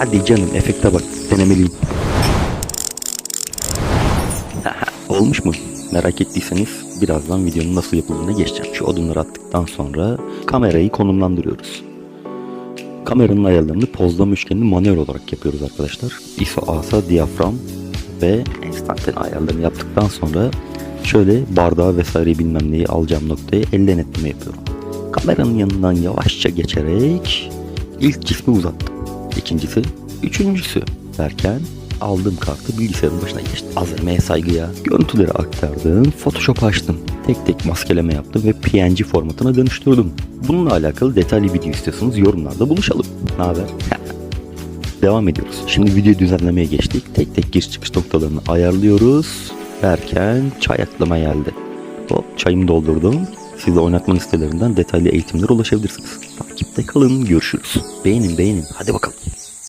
Hadi canım efekte bak denemeliyim. Olmuş mu? Merak ettiyseniz birazdan videonun nasıl yapıldığına geçeceğim. Şu odunları attıktan sonra kamerayı konumlandırıyoruz. Kameranın ayarlarını pozlama üçgenini manuel olarak yapıyoruz arkadaşlar. ISO, ASA, diyafram ve enstantane ayarlarını yaptıktan sonra şöyle bardağı vesaire bilmem neyi alacağım noktaya elle denetleme yapıyorum. Kameranın yanından yavaşça geçerek ilk cismi uzattım. İkincisi, üçüncüsü derken aldığım kartı bilgisayarın başına geçtim. Azemeye saygı ya. Görüntüleri aktardım, Photoshop açtım. Tek tek maskeleme yaptım ve PNG formatına dönüştürdüm. Bununla alakalı detaylı video istiyorsanız yorumlarda buluşalım. Ne haber? Devam ediyoruz. Şimdi video düzenlemeye geçtik. Tek tek giriş çıkış noktalarını ayarlıyoruz. Derken çay aklıma geldi. Hop çayımı doldurdum. Siz de oynatma listelerinden detaylı eğitimlere ulaşabilirsiniz. Takipte kalın. Görüşürüz. Beğenin beğenin. Hadi bakalım.